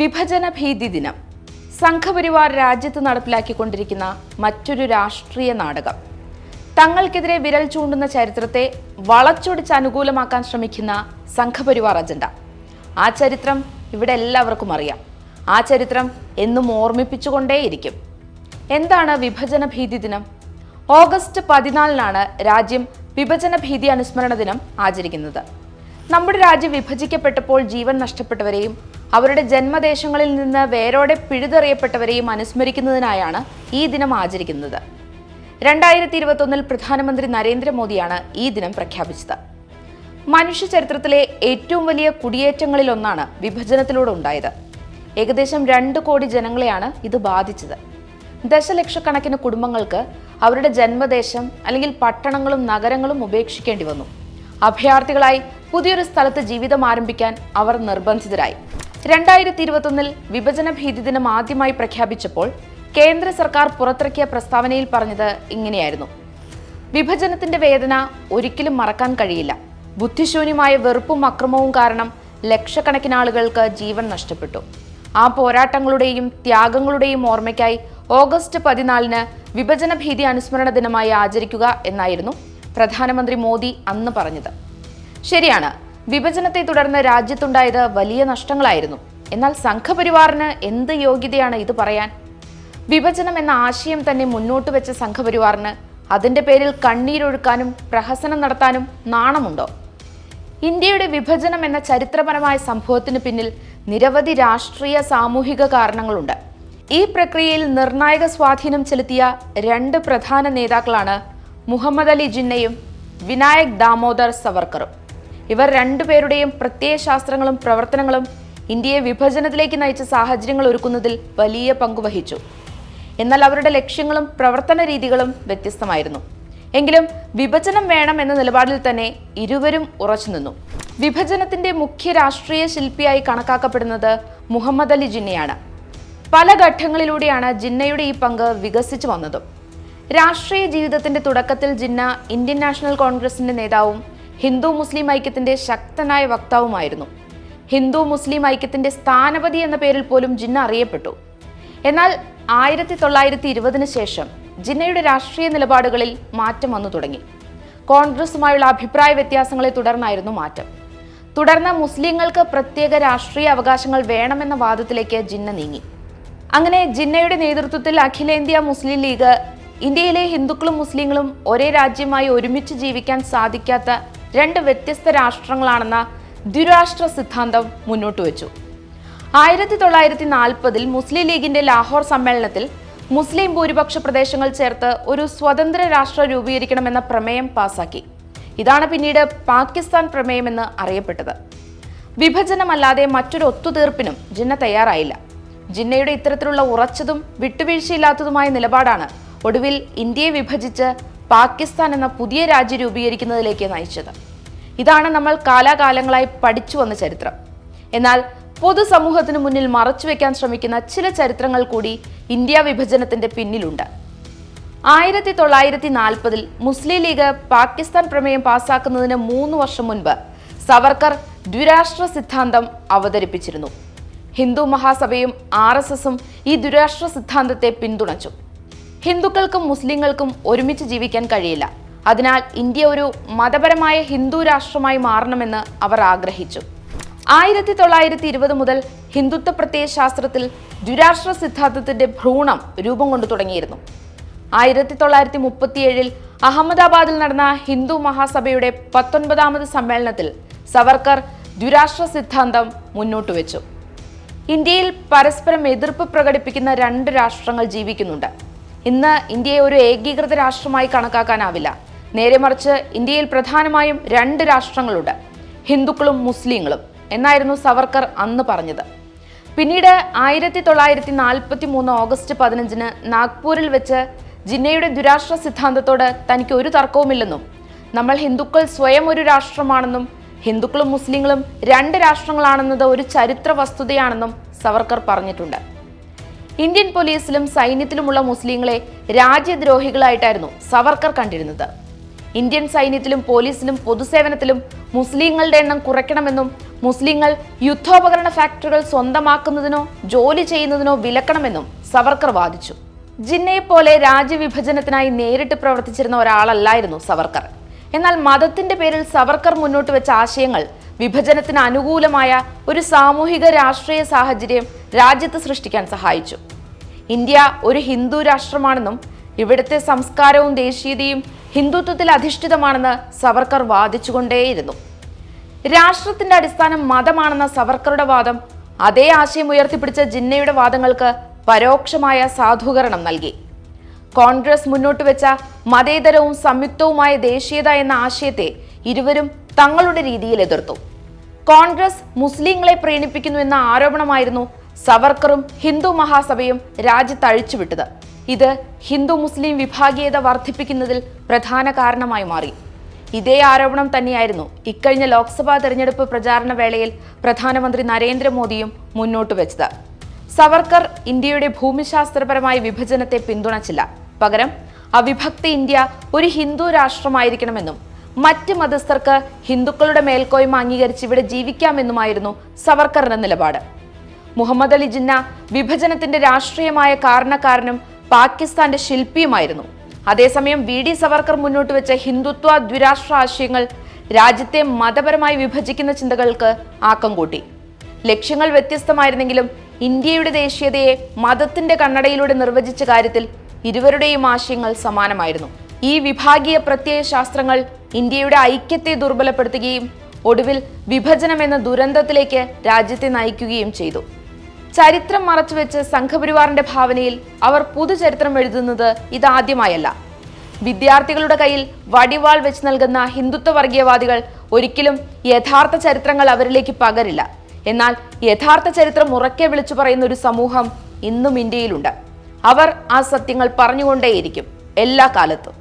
വിഭജന ഭീതി ദിനം. സംഘപരിവാർ രാജ്യത്ത് നടപ്പിലാക്കിക്കൊണ്ടിരിക്കുന്ന മറ്റൊരു രാഷ്ട്രീയ നാടകം. തങ്ങൾക്കെതിരെ വിരൽ ചൂണ്ടുന്ന ചരിത്രത്തെ വളച്ചൊടിച്ച് അനുകൂലമാക്കാൻ ശ്രമിക്കുന്ന സംഘപരിവാർ അജണ്ട. ആ ചരിത്രം ഇവിടെ എല്ലാവർക്കും അറിയാം. ആ ചരിത്രം എന്നും ഓർമ്മിപ്പിച്ചുകൊണ്ടേയിരിക്കും. എന്താണ് വിഭജന ഭീതി ദിനം? ഓഗസ്റ്റ് പതിനാലിനാണ് രാജ്യം വിഭജന ഭീതി അനുസ്മരണ ദിനം ആചരിക്കുന്നത്. നമ്മുടെ രാജ്യം വിഭജിക്കപ്പെട്ടപ്പോൾ ജീവൻ നഷ്ടപ്പെട്ടവരെയും അവരുടെ ജന്മദേശങ്ങളിൽ നിന്ന് വേരോടെ പിഴുതെറിയപ്പെട്ടവരെയും അനുസ്മരിക്കുന്നതിനായാണ് ഈ ദിനം ആചരിക്കുന്നത്. രണ്ടായിരത്തി ഇരുപത്തൊന്നിൽ പ്രധാനമന്ത്രി നരേന്ദ്രമോദിയാണ് ഈ ദിനം പ്രഖ്യാപിച്ചത്. മനുഷ്യ ചരിത്രത്തിലെ ഏറ്റവും വലിയ കുടിയേറ്റങ്ങളിലൊന്നാണ് വിഭജനത്തിലൂടെ ഉണ്ടായത്. ഏകദേശം രണ്ട് കോടി ജനങ്ങളെയാണ് ഇത് ബാധിച്ചത്. ദശലക്ഷക്കണക്കിന് കുടുംബങ്ങൾക്ക് അവരുടെ ജന്മദേശം അല്ലെങ്കിൽ പട്ടണങ്ങളും നഗരങ്ങളും ഉപേക്ഷിക്കേണ്ടി വന്നു. അഭയാർത്ഥികളായി പുതിയൊരു സ്ഥലത്ത് ജീവിതം ആരംഭിക്കാൻ അവർ നിർബന്ധിതരായി. രണ്ടായിരത്തി ഇരുപത്തൊന്നിൽ വിഭജന ഭീതി ദിനം ആദ്യമായി പ്രഖ്യാപിച്ചപ്പോൾ കേന്ദ്ര സർക്കാർ പുറത്തിറക്കിയ പ്രസ്താവനയിൽ പറഞ്ഞത് ഇങ്ങനെയായിരുന്നു. വിഭജനത്തിന്റെ വേദന ഒരിക്കലും മറക്കാൻ കഴിയില്ല. ബുദ്ധിശൂന്യമായ വെറുപ്പും അക്രമവും കാരണം ലക്ഷക്കണക്കിന് ആളുകൾക്ക് ജീവൻ നഷ്ടപ്പെട്ടു. ആ പോരാട്ടങ്ങളുടെയും ത്യാഗങ്ങളുടെയും ഓർമ്മയ്ക്കായി ഓഗസ്റ്റ് പതിനാലിന് വിഭജന ഭീതി അനുസ്മരണ ദിനമായി ആചരിക്കുക എന്നായിരുന്നു പ്രധാനമന്ത്രി മോദി അന്ന് പറഞ്ഞത്. ശരിയാണ് വിഭജനത്തെ തുടർന്ന് രാജ്യത്തുണ്ടായത് വലിയ നഷ്ടങ്ങളായിരുന്നു. എന്നാൽ സംഘപരിവാറിന് എന്ത് യോഗ്യതയാണ് ഇത് പറയാൻ? വിഭജനം എന്ന ആശയം തന്നെ മുന്നോട്ട് വെച്ച സംഘപരിവാറിന് അതിന്റെ പേരിൽ കണ്ണീരൊഴുക്കാനും പ്രഹസനം നടത്താനും നാണമുണ്ടോ? ഇന്ത്യയുടെ വിഭജനം എന്ന ചരിത്രപരമായ സംഭവത്തിന് പിന്നിൽ നിരവധി രാഷ്ട്രീയ സാമൂഹിക കാരണങ്ങളുണ്ട്. ഈ പ്രക്രിയയിൽ നിർണായക സ്വാധീനം ചെലുത്തിയ രണ്ട് പ്രധാന നേതാക്കളാണ് മുഹമ്മദ് അലി ജിന്നയും വിനായക് ദാമോദർ സവർക്കറും. ഇവർ രണ്ടുപേരുടെയും പ്രത്യയശാസ്ത്രങ്ങളും പ്രവർത്തനങ്ങളും ഇന്ത്യയെ വിഭജനത്തിലേക്ക് നയിച്ച സാഹചര്യങ്ങൾ ഒരുക്കുന്നതിൽ വലിയ പങ്കുവഹിച്ചു എന്നാൽ അവരുടെ ലക്ഷ്യങ്ങളും പ്രവർത്തന രീതികളും വ്യത്യസ്തമായിരുന്നു. എങ്കിലും വിഭജനം വേണം എന്ന നിലപാടിൽ തന്നെ ഇരുവരും ഉറച്ചുനിന്നു വിഭജനത്തിന്റെ മുഖ്യ രാഷ്ട്രീയ ശില്പിയായി കണക്കാക്കപ്പെടുന്നത് മുഹമ്മദ് അലി ജിന്നയാണ്. പല ഘട്ടങ്ങളിലൂടെയാണ് ജിന്നയുടെ ഈ പങ്ക് വികസിച്ചു വന്നത്. രാഷ്ട്രീയ ജീവിതത്തിന്റെ തുടക്കത്തിൽ ജിന്ന ഇന്ത്യൻ നാഷണൽ കോൺഗ്രസിന്റെ നേതാവും ഹിന്ദു മുസ്ലിം ഐക്യത്തിന്റെ ശക്തനായ വക്താവുമായിരുന്നു. ഹിന്ദു മുസ്ലിം ഐക്യത്തിന്റെ സ്ഥാനപതി എന്ന പേരിൽ പോലും ജിന്ന അറിയപ്പെട്ടു. എന്നാൽ ആയിരത്തി തൊള്ളായിരത്തി ഇരുപതിന് ശേഷം ജിന്നയുടെ രാഷ്ട്രീയ നിലപാടുകളിൽ മാറ്റം വന്നു തുടങ്ങി. കോൺഗ്രസുമായുള്ള അഭിപ്രായ വ്യത്യാസങ്ങളെ തുടർന്നായിരുന്നു മാറ്റം. തുടർന്ന് മുസ്ലിങ്ങൾക്ക് പ്രത്യേക രാഷ്ട്രീയ അവകാശങ്ങൾ വേണമെന്ന വാദത്തിലേക്ക് ജിന്ന നീങ്ങി. അങ്ങനെ ജിന്നയുടെ നേതൃത്വത്തിൽ അഖിലേന്ത്യാ മുസ്ലിം ലീഗ് ഇന്ത്യയിലെ ഹിന്ദുക്കളും മുസ്ലിങ്ങളും ഒരേ രാജ്യമായി ഒരുമിച്ച് ജീവിക്കാൻ സാധിക്കാത്ത രണ്ട് വ്യത്യസ്ത രാഷ്ട്രങ്ങളാണെന്ന ദ്വിരാഷ്ട്ര സിദ്ധാന്തം മുന്നോട്ട് വെച്ചു. ആയിരത്തി തൊള്ളായിരത്തി നാൽപ്പതിൽ മുസ്ലിം ലീഗിന്റെ ലാഹോർ സമ്മേളനത്തിൽ മുസ്ലിം ഭൂരിപക്ഷ പ്രദേശങ്ങൾ ചേർത്ത് ഒരു സ്വതന്ത്ര രാഷ്ട്രം രൂപീകരിക്കണമെന്ന പ്രമേയം പാസാക്കി. ഇതാണ് പിന്നീട് പാകിസ്ഥാൻ പ്രമേയമെന്ന് അറിയപ്പെട്ടത്. വിഭജനമല്ലാതെ മറ്റൊരു ഒത്തുതീർപ്പിനും ജിന്ന തയ്യാറായില്ല. ജിന്നയുടെ ഇത്തരത്തിലുള്ള ഉറച്ചതും വിട്ടുവീഴ്ചയില്ലാത്തതുമായ നിലപാടാണ് ഒടുവിൽ ഇന്ത്യയെ വിഭജിച്ച് പാകിസ്ഥാൻ എന്ന പുതിയ രാജ്യം രൂപീകരിക്കുന്നതിലേക്ക് നയിച്ചത്. ഇതാണ് നമ്മൾ കാലാകാലങ്ങളായി പഠിച്ചു വന്ന ചരിത്രം. എന്നാൽ പൊതുസമൂഹത്തിന് മുന്നിൽ മറച്ചുവെക്കാൻ ശ്രമിക്കുന്ന ചില ചരിത്രങ്ങൾ കൂടി ഇന്ത്യ വിഭജനത്തിന്റെ പിന്നിലുണ്ട്. ആയിരത്തി തൊള്ളായിരത്തി നാൽപ്പതിൽ മുസ്ലിം ലീഗ് പാകിസ്ഥാൻ പ്രമേയം പാസാക്കുന്നതിന് മൂന്ന് വർഷം മുൻപ് സവർക്കർ ദ്വിരാഷ്ട്ര സിദ്ധാന്തം അവതരിപ്പിച്ചിരുന്നു. ഹിന്ദു മഹാസഭയും ആർ എസ് എസും ഈ ദ്വിരാഷ്ട്ര സിദ്ധാന്തത്തെ പിന്തുണച്ചു. ഹിന്ദുക്കൾക്കും മുസ്ലിങ്ങൾക്കും ഒരുമിച്ച് ജീവിക്കാൻ കഴിയില്ല. അതിനാൽ ഇന്ത്യ ഒരു മതപരമായ ഹിന്ദു രാഷ്ട്രമായി മാറണമെന്ന് അവർ ആഗ്രഹിച്ചു. ആയിരത്തി തൊള്ളായിരത്തി ഇരുപത് മുതൽ ഹിന്ദുത്വ പ്രത്യയശാസ്ത്രത്തിൽ ദ്വിരാഷ്ട്ര സിദ്ധാന്തത്തിന്റെ ഭ്രൂണം രൂപം കൊണ്ടു തുടങ്ങിയിരുന്നു. ആയിരത്തി തൊള്ളായിരത്തി മുപ്പത്തിയേഴിൽ അഹമ്മദാബാദിൽ നടന്ന ഹിന്ദു മഹാസഭയുടെ പത്തൊൻപതാമത് സമ്മേളനത്തിൽ സവർക്കർ ദ്വിരാഷ്ട്ര സിദ്ധാന്തം മുന്നോട്ട് വെച്ചു. ഇന്ത്യയിൽ പരസ്പരം എതിർപ്പ് പ്രകടിപ്പിക്കുന്ന രണ്ട് രാഷ്ട്രങ്ങൾ ജീവിക്കുന്നുണ്ട്. ഇന്ന് ഇന്ത്യയെ ഒരു ഏകീകൃത രാഷ്ട്രമായി കണക്കാക്കാനാവില്ല. നേരെ മറിച്ച് ഇന്ത്യയിൽ പ്രധാനമായും രണ്ട് രാഷ്ട്രങ്ങളുണ്ട്. ഹിന്ദുക്കളും മുസ്ലിങ്ങളും. എന്നായിരുന്നു സവർക്കർ അന്ന് പറഞ്ഞത്. പിന്നീട് ആയിരത്തി തൊള്ളായിരത്തി നാൽപ്പത്തി മൂന്ന് ഓഗസ്റ്റ് പതിനഞ്ചിന് നാഗ്പൂരിൽ വെച്ച് ജിന്നയുടെ ദുരാഷ്ട്ര സിദ്ധാന്തത്തോട് തനിക്ക് ഒരു തർക്കവുമില്ലെന്നും നമ്മൾ ഹിന്ദുക്കൾ സ്വയം ഒരു രാഷ്ട്രമാണെന്നും ഹിന്ദുക്കളും മുസ്ലിങ്ങളും രണ്ട് രാഷ്ട്രങ്ങളാണെന്നത് ഒരു ചരിത്ര വസ്തുതയാണെന്നും സവർക്കർ പറഞ്ഞിട്ടുണ്ട്. ഇന്ത്യൻ പോലീസിലും സൈന്യത്തിലുമുള്ള മുസ്ലിങ്ങളെ രാജ്യദ്രോഹികളായിട്ടായിരുന്നു സവർക്കർ കണ്ടിരുന്നത്. ഇന്ത്യൻ സൈന്യത്തിലും പോലീസിലും പൊതുസേവനത്തിലും മുസ്ലിങ്ങളുടെ എണ്ണം കുറയ്ക്കണമെന്നും മുസ്ലിങ്ങൾ യുദ്ധോപകരണ ഫാക്ടറികൾ സ്വന്തമാക്കുന്നതിനോ ജോലി ചെയ്യുന്നതിനോ വിലക്കണമെന്നും സവർക്കർ വാദിച്ചു. ജിന്നയെ പോലെ രാജ്യവിഭജനത്തിനായി നേരിട്ട് പ്രവർത്തിച്ചിരുന്ന ഒരാളല്ലായിരുന്നു സവർക്കർ. എന്നാൽ മതത്തിന്റെ പേരിൽ സവർക്കർ മുന്നോട്ട് വെച്ച ആശയങ്ങൾ വിഭജനത്തിന് അനുകൂലമായ ഒരു സാമൂഹിക രാഷ്ട്രീയ സാഹചര്യം രാജ്യത്ത് സൃഷ്ടിക്കാൻ സഹായിച്ചു. ഇന്ത്യ ഒരു ഹിന്ദു രാഷ്ട്രമാണെന്നും ഇവിടുത്തെ സംസ്കാരവും ദേശീയതയും ഹിന്ദുത്വത്തിൽ അധിഷ്ഠിതമാണെന്ന് സവർക്കർ വാദിച്ചുകൊണ്ടേയിരുന്നു. രാഷ്ട്രത്തിന്റെ അടിസ്ഥാനം മതമാണെന്ന സവർക്കറുടെ വാദം അതേ ആശയം ഉയർത്തിപ്പിടിച്ച ജിന്നയുടെ വാദങ്ങൾക്ക് പരോക്ഷമായ സാധൂകരണം നൽകി. കോൺഗ്രസ് മുന്നോട്ട് വെച്ച മതേതരവും സംയുക്തവുമായ ദേശീയത എന്ന ആശയത്തെ ഇരുവരും തങ്ങളുടെ രീതിയിൽ എതിർത്തു. കോൺഗ്രസ് മുസ്ലിങ്ങളെ പ്രീണിപ്പിക്കുന്നു എന്ന ആരോപണമായിരുന്നു സവർക്കറും ഹിന്ദു മഹാസഭയും രാജ്യത്ത് അഴിച്ചുവിട്ടത് ഇത് ഹിന്ദു മുസ്ലിം വിഭാഗീയത വർദ്ധിപ്പിക്കുന്നതിൽ പ്രധാന കാരണമായി മാറി. ഇതേ ആരോപണം തന്നെയായിരുന്നു ഇക്കഴിഞ്ഞ ലോക്സഭാ തെരഞ്ഞെടുപ്പ് പ്രചാരണ വേളയിൽ പ്രധാനമന്ത്രി നരേന്ദ്രമോദിയും മുന്നോട്ട് വെച്ചത്. സവർക്കർ ഇന്ത്യയുടെ ഭൂമിശാസ്ത്രപരമായ വിഭജനത്തെ പിന്തുണച്ചില്ല. പകരം അവിഭക്ത ഇന്ത്യ ഒരു ഹിന്ദു രാഷ്ട്രമായിരിക്കണമെന്നും മറ്റ് മതസ്ഥർക്ക് ഹിന്ദുക്കളുടെ മേൽക്കോയ്മ അംഗീകരിച്ച് ഇവിടെ ജീവിക്കാമെന്നുമായിരുന്നു സവർക്കറിന്റെ നിലപാട്. മുഹമ്മദ് അലി ജിന്ന വിഭജനത്തിന്റെ രാഷ്ട്രീയമായ കാരണക്കാരനും പാകിസ്ഥാന്റെ ശില്പിയുമായിരുന്നു. അതേസമയം വി ഡി സവർക്കർ മുന്നോട്ട് വെച്ച ഹിന്ദുത്വ ദ്വിരാഷ്ട്ര ആശയങ്ങൾ രാജ്യത്തെ മതപരമായി വിഭജിക്കുന്ന ചിന്തകൾക്ക് ആക്കം കൂട്ടി. ലക്ഷ്യങ്ങൾ വ്യത്യസ്തമായിരുന്നെങ്കിലും ഇന്ത്യയുടെ ദേശീയതയെ മതത്തിന്റെ കണ്ണടയിലൂടെ നിർവചിച്ച കാര്യത്തിൽ ഇരുവരുടെയും ആശയങ്ങൾ സമാനമായിരുന്നു. ഈ വിഭാഗീയ പ്രത്യയ ശാസ്ത്രങ്ങൾ ഇന്ത്യയുടെ ഐക്യത്തെ ദുർബലപ്പെടുത്തുകയും ഒടുവിൽ വിഭജനം എന്ന ദുരന്തത്തിലേക്ക് രാജ്യത്തെ നയിക്കുകയും ചെയ്തു. ചരിത്രം മറച്ചുവെച്ച് സംഘപരിവാറിന്റെ ഭാവനയിൽ അവർ പുതുചരിത്രം എഴുതുന്നത് ഇതാദ്യമായല്ല. വിദ്യാർത്ഥികളുടെ കയ്യിൽ വടിവാൾ വെച്ച് നൽകുന്ന ഹിന്ദുത്വ വർഗീയവാദികൾ ഒരിക്കലും യഥാർത്ഥ ചരിത്രങ്ങൾ അവരിലേക്ക് പകരില്ല. എന്നാൽ യഥാർത്ഥ ചരിത്രം ഉറക്കെ വിളിച്ചു പറയുന്ന ഒരു സമൂഹം ഇന്നും ഇന്ത്യയിലുണ്ട്. അവർ ആ സത്യങ്ങൾ പറഞ്ഞുകൊണ്ടേയിരിക്കും എല്ലാ കാലത്തും.